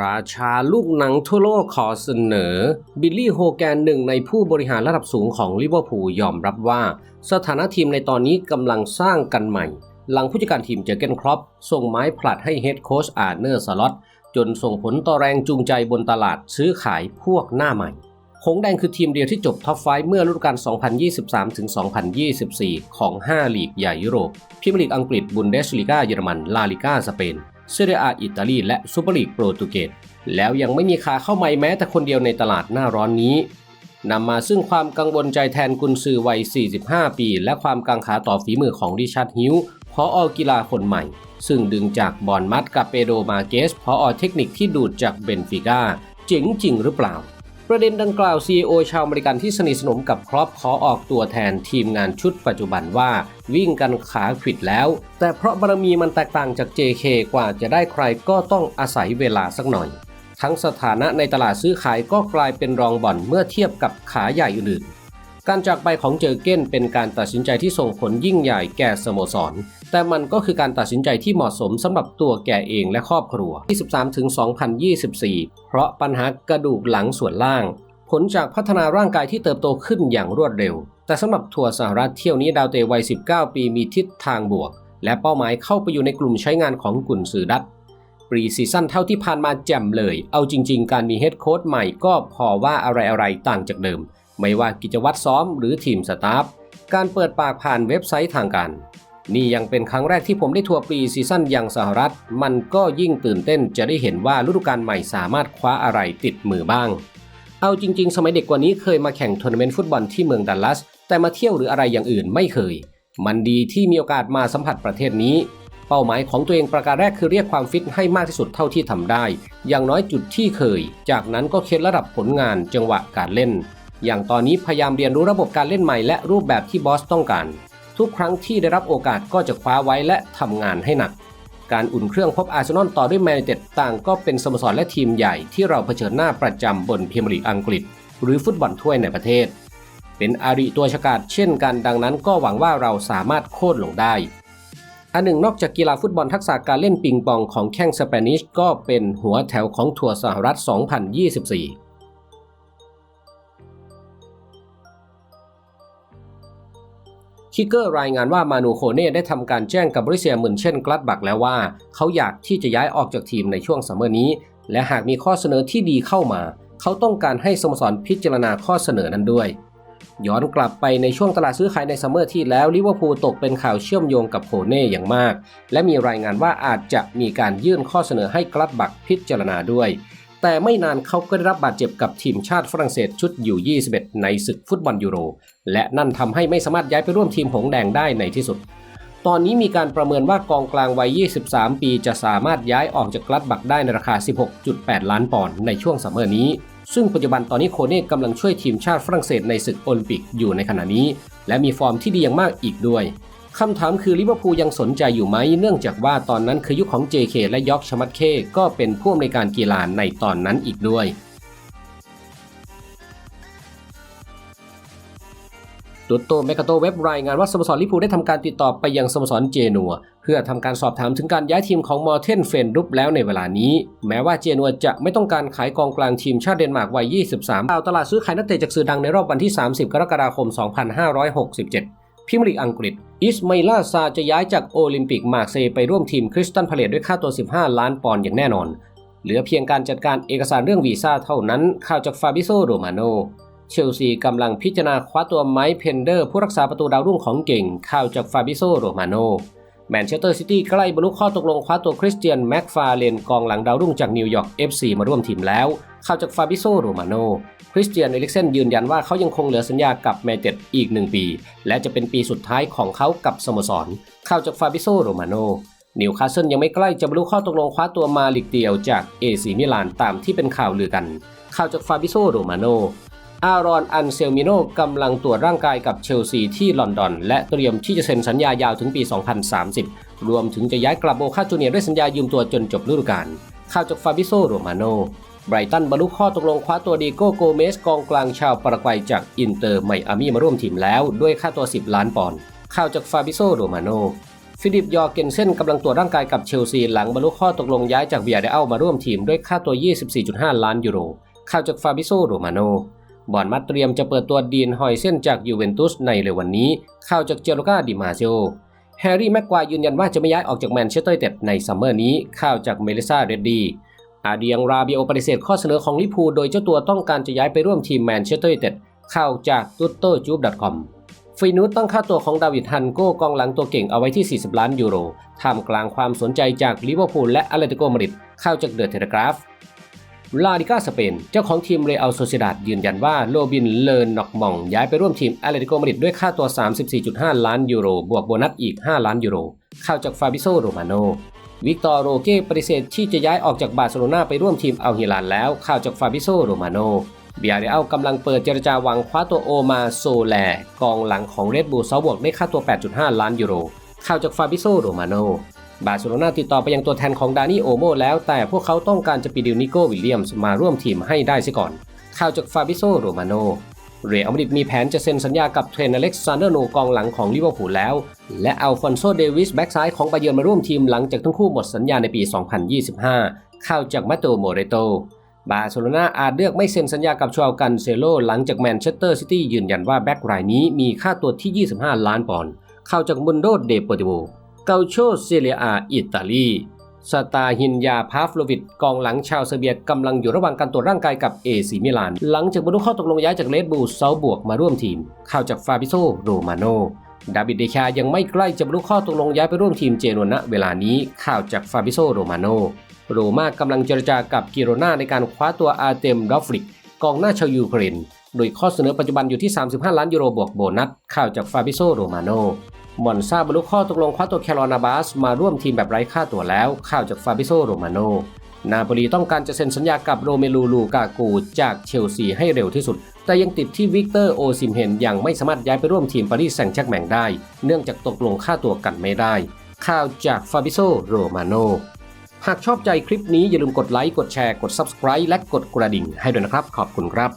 ราชาลูกหนังทั่วโลกขอเสนอ บิลลี่โฮแกนหนึ่งในผู้บริหารระดับสูงของลิเวอร์พูลยอมรับว่า สถานะทีมในตอนนี้กำลังสร้างกันใหม่ หลังผู้จัดการทีมเจอเกนครอปส่งไม้ผลัดให้เฮดโค้ชอาร์เนอร์สล็อตจนส่งผลต่อแรงจูงใจบนตลาดซื้อขายพวกหน้าใหม่หงแดงคือทีมเดียวที่จบท็อปไฟว์เมื่อฤดูกาล 2023-2024 ของ 5 ลีกใหญ่ยุโรปพรีเมียร์ลีกอังกฤษบุนเดสลีกาเยอรมัน ลาลิกาสเปน เซเรียอาอิตาลีและซูเปอร์ลีกโปรตุเกสแล้วยังไม่มีขาเข้าใหม่แม้แต่คนเดียวในตลาดหน้าร้อนนี้นำมาซึ่งความกังวลใจแทนกุนซือวัย 45 ปี และความกังขาต่อฝีมือของดิชาร์ดฮิวพออกีฬาคนใหม่ ซึ่งดึงจากบอนมัดกับเปโดมาเกสพออเทคนิคที่ดูดจากเบนฟิก้าเจ๋งจริงหรือเปล่า ประเด็นดังกล่าว CEO ชาวอเมริกันที่สนิทสนมกับครอปขอออกตัวแทนทีมงานชุดปัจจุบันว่าวิ่งกันขาขิดแล้ว แต่เพราะบารมีมันแตกต่างจาก JK กว่าจะได้ใครก็ต้องอาศัยเวลาสักหน่อย ทั้งสถานะในตลาดซื้อขายก็กลายเป็นรองบ่อนเมื่อเทียบกับขาใหญ่อื่นๆ การจากไปของเจอเก้นเป็นการตัดสินใจที่ส่งผลยิ่งใหญ่แก่สโมสร แต่มันก็คือการตัดสินใจที่เหมาะสมสำหรับตัวแก่เองและครอบครัว 23-2024 เพราะปัญหากระดูกหลังส่วนล่าง ผลจากพัฒนาร่างกายที่เติบโตขึ้นอย่างรวดเร็ว แต่สำหรับทัวร์สหรัฐเที่ยวนี้ดาวเตะวัย 19 ปีมีทิศทางบวก และเป้าหมายเข้าไปอยู่ในกลุ่มใช้งานของกุนซือดัตปรีซีซั่นเท่าที่ผ่านมาแจ่มเลย เอาจริง ๆ การมีเฮดโค้ชใหม่ก็พอว่าอะไรๆต่างจากเดิม ไม่ว่ากิจวัตรซ้อมหรือทีมสตาฟ การเปิดปากผ่านเว็บไซต์ทางการ นี่ยังเป็นครั้งแรกที่ผมได้ทัวร์ปีซีซั่นยังสหรัฐ มันก็ยิ่งตื่นเต้นจะได้เห็นว่าฤดูกาลใหม่สามารถคว้าอะไรติดมือบ้าง เอาจริง ๆ สมัยเด็กกว่านี้เคยมาแข่งทัวร์นาเมนต์ฟุตบอลที่เมืองดัลลัส แต่มาเที่ยวหรืออะไรอย่างอื่นไม่เคย มันดีที่มีโอกาสมาสัมผัสประเทศนี้เป้าหมายของตัวเองประการแรกคือเรียกความฟิตให้มากที่สุดเท่าที่ทำได้ อย่างน้อยจุดที่เคย จากนั้นก็เค้นระดับผลงานจังหวะการเล่น อย่างตอนนี้พยายามเรียนรู้ระบบการเล่นใหม่และรูปแบบที่บอสต้องการ ทุกครั้งที่ได้รับโอกาสก็จะคว้าไว้และทำงานให้หนัก การอุ่นเครื่องพบอาร์เซนอลต่อด้วยแมนยูไนเต็ดต่างก็เป็นสโมสรและทีมใหญ่ที่เราเผชิญหน้าประจำบนพรีเมียร์ลีกอังกฤษ หรือฟุตบอลถ้วยในประเทศ เป็นอาริตัวฉกาจเช่นกันดังนั้นก็หวังว่าเราสามารถโค่นลงได้อันหนึ่งนอกจากกีฬาฟุตบอลทักษะการเล่นปิงปองของแข้งสเปนิชก็เป็นหัวแถวของทัวร์สหรัฐ 2024 คิกเกอร์รายงานว่ามานูโคเน่ได้ทำการแจ้งกับบริเซียหมื่นเช่นกลัดบักแล้วว่า เขาอยากที่จะย้ายออกจากทีมในช่วงซัมเมอร์นี้ และหากมีข้อเสนอที่ดีเข้ามา เขาต้องการให้สโมสรพิจารณาข้อเสนอนั้นด้วย ย้อนกลับไปในช่วงตลาดซื้อขายในซัมเมอร์ที่แล้วลิเวอร์พูลตกเป็นข่าวเชื่อมโยงกับโคเน่อย่างมาก และมีรายงานว่าอาจจะมีการยื่นข้อเสนอให้กลัดบักพิจารณาด้วย แต่ไม่นานเขาก็ได้รับบาดเจ็บกับทีมชาติฝรั่งเศสชุดอยู่ 21 ในศึกฟุตบอลยูโร และนั่นทำให้ไม่สามารถย้ายไปร่วมทีมหงแดงได้ในที่สุด ตอนนี้มีการประเมินว่ากองกลางวัย 23 ปีจะสามารถย้ายออกจากกลัดบักได้ในราคา 16.8 ล้านปอนด์ในช่วงซัมเมอร์นี้ ซึ่งปัจจุบันตอนนี้โคเน่กำลังช่วยทีมชาติฝรั่งเศสในศึกโอลิมปิกอยู่ในขณะนี้ และมีฟอร์มที่ดีอย่างมากอีกด้วย คำถามคือลิเวอร์พูลยังสนใจอยู่ไหม เนื่องจากว่าตอนนั้นคือยุคของ JK และยอกชมัดเคก็เป็นผู้อำนวยการกีฬาในตอนนั้นอีกด้วยตุตโตเมกาโตเว็บรายงานว่าสโมสรลิเวอร์พูลได้ทำการติดต่อไปยังสโมสรเจนัว เพื่อทำการสอบถามถึงการย้ายทีมของมอร์เทนเฟนรุปแล้วในเวลานี้ แม้ว่าเจนัวจะไม่ต้องการขายกองกลางทีมชาติเดนมาร์กวัย 23ข่าวตลาดซื้อขายนักเตะจากสื่อดังในรอบวันที่ 30 กรกฎาคม 2567 พิมลีกอังกฤษ อิสมาอิลาซาจะย้ายจากโอลิมปิกมาร์เซไปร่วมทีมคริสตันพาเลตด้วยค่าตัว 15 ล้านปอนด์อย่างแน่นอน เหลือเพียงการจัดการเอกสารเรื่องวีซ่าเท่านั้น ข่าวจากฟาบิโซโรมาโน เชลซีกำลังพิจารณาคว้าตัวไมค์เพนเดอร์ ผู้รักษาประตูดาวรุ่งของเก่ง ข่าวจากฟาบิโซโรมาโนแมนเชสเตอร์ซิตี้ใกล้บรรลุข้อตกลงคว้าตัวคริสเตียนแม็กฟาเลนกองหลังดาวรุ่งจากนิวยอร์ก FC มาร่วมทีมแล้ว ข่าวจากฟาบิโซโรมาโนคริสเตียนเอลิกเซนยืนยันว่าเขายังคงเหลือสัญญากับแมนเต็ดอีกหนึ่งปี และจะเป็นปีสุดท้ายของเขากับสโมสร ข่าวจากฟาบิโซโรมาโนนิวคาสเซิลยังไม่ใกล้จะบรรลุข้อตกลงคว้าตัวมาลิกเดียวจากเอซีมิลานตามที่เป็นข่าวลือกัน ข่าวจากฟาบิโซโรมาโนอารอนอันเซลมิโนกำลังตรวจร่างกายกับเชลซีที่ลอนดอน และเตรียมที่จะเซ็นสัญญายาวถึงปี 2030 รวมถึงจะย้ายกลับโบคาจูเนียด้วยสัญญายืมตัวจนจบฤดูกาลข่าวจากฟาบิโซโรมาโน ไบรตันบรรลุข้อตกลงคว้าตัวดีโก้โกเมสกองกลางชาวปารากวัยจากอินเตอร์ไมอามีมาร่วมทีมแล้วด้วยค่าตัว 10 ล้านปอนด์ข่าวจากฟาบิโซโรมาโนฟฟิลิปยอร์เกนเซนกำลังตรวจร่างกายกับเชลซีหลังบรรลุข้อตกลงย้ายจากเบียร์เดลมาร่วมทีมด้วยค่าตัว 24.5 ล้านยูโรข่าวจากฟาบิโซโรมาโนบอร์นมัดเตรียมจะเปิดตัวดีนฮอยเซนจากยูเวนตุสในเร็ววันนี้ข่าวจากเจโรกาดิมาเซโอแฮร์รี่แม็กควายยืนยันว่าจะไม่ย้ายออกจากแมนเชสเตอร์เต็ดในซัมเมอร์นี้ข่าวจากเมลิซาเรดดี อาเดียงราบิโอปฏิเสธข้อเสนอของลิพูโดยเจ้าตัวต้องการจะย้ายไปร่วมทีมแมนเชสเตอร์ยูไนเต็ดข่าวจากตุตโตจูบ .com ฟีนูตตั้งค่าตัวของดาวิดฮันโก้กองหลังตัวเก่งเอาไว้ที่ 40 ล้านยูโรท่ามกลางความสนใจจากลิเวอร์พูลและอาเลติโกมาดริดข่าวจากเดอะเทเลกราฟลาลิกาสเปน เจ้าของทีมเรอัลโซเซดาดยืนยันว่าโรบินเลนนอกมอง ย้ายไปร่วมทีมอาเลติโกมาดริดด้วยค่าตัว 34.5 ล้านยูโร บวกโบนัสอีก 5 ล้านยูโรข่าวจากฟาบิโซโรมาโน วิกตอร์โรเก้ปฏิเสธที่จะย้ายออกจากบาร์เซโลนาไปร่วมทีมอัลฮิลานแล้วข่าวจากฟาบิโซโรมาโนเบียร์เรอัลกำลังเปิดเจรจาหวังคว้าตัวโอมาโซแลกองหลังของเรดบูลเซาบวกได้ค่าตัว 8.5 ล้านยูโรข่าวจากฟาบิโซโรมาโนบาร์เซโลนาติดต่อไปยังตัวแทนของดานี่โอโมแล้ว แต่พวกเขาต้องการจะปีดิวนิโกวิลเลียมส์มาร่วมทีมให้ได้เสียก่อนข่าวจากฟาบิโซโรมาโน เรอัลมาดริดมีแผนจะเซ็นสัญญากับเทรนอเล็กซานเดอร์โนกองหลังของลิเวอร์พูลแล้ว และอัลฟอนโซเดวิสแบ็กซ้ายของบาเยิร์นมาร่วมทีมหลังจากทั้งคู่หมดสัญญาในปี 2025ข่าจากมาโตโมเรโตบาร์เซโลนาอาจเลือกไม่เซ็นสัญญากับชวากันเซโลหลังจากแมนเชสเตอร์ซิตี้ยืนยันว่าแบ็กรายนี้มีค่าตัวที่ 25 ล้านปอนด์เข่าจากมุนโดเดโปติโวเกาโชเซเลียอาอิตาลี สตาฮินยาพาฟโลวิดกองหลังชาวเซอร์เบียกำลังอยู่ระหว่างการตรวจร่างกายกับเอซีมิลาน หลังจากบรรลุข้อตกลงย้ายจากเลดบูลเซาบวกมาร่วมทีมข่าวจากฟาบิโซโรมาโนดาวิดเดชายังไม่ใกล้จะบรรลุข้อตกลงย้ายไปร่วมทีมเจโรนะเวลานี้ข่าวจากฟาบิโซโรมาโนโรมากำลังเจรจากับกิโรนาในการคว้าตัวอาร์เตมดอฟริกกองหน้าชาวยูเครน โดยข้อเสนอปัจจุบันอยู่ที่ 35 ล้านยูโรบวกโบนัสข่าวจากฟาบิโซโรมาโน มอนซาบรรลุข้อตกลงคว้าตัวแคโรนาบาส มาร่วมทีมแบบไร้ค่าตัวแล้วข่าวจากฟาบิโซโรมาโนนาโปลีต้องการจะเซ็นสัญญากับโรเมลูลูกากูจากเชลซีให้เร็วที่สุด แต่ยังติดที่วิกเตอร์โอซิมเฮนยังไม่สามารถย้ายไปร่วมทีมปารีสแซงต์แชกแมงได้ เนื่องจากตกลงค่าตัวกันไม่ได้ ข่าวจากฟาบิโซโรมาโนหากชอบใจคลิปนี้อย่าลืมกดไลค์กดแชร์กด Subscribe และกดกระดิ่งให้ด้วยนะครับ ขอบคุณครับ